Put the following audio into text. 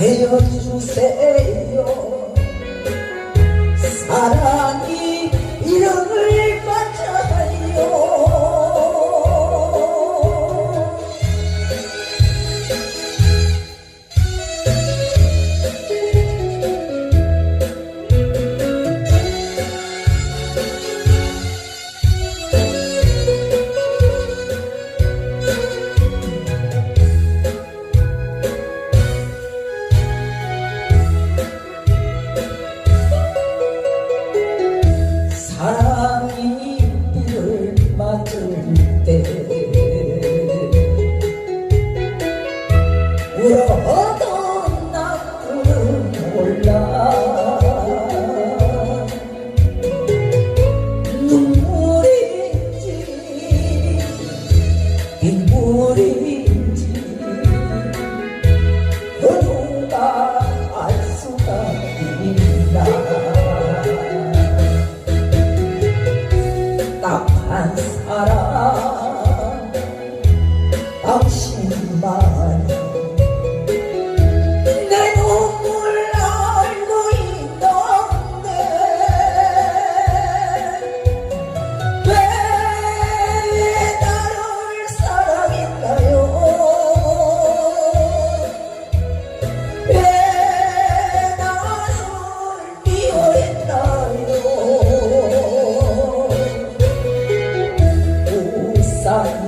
헤어주세요 사랑 받을 때 울어 sorry.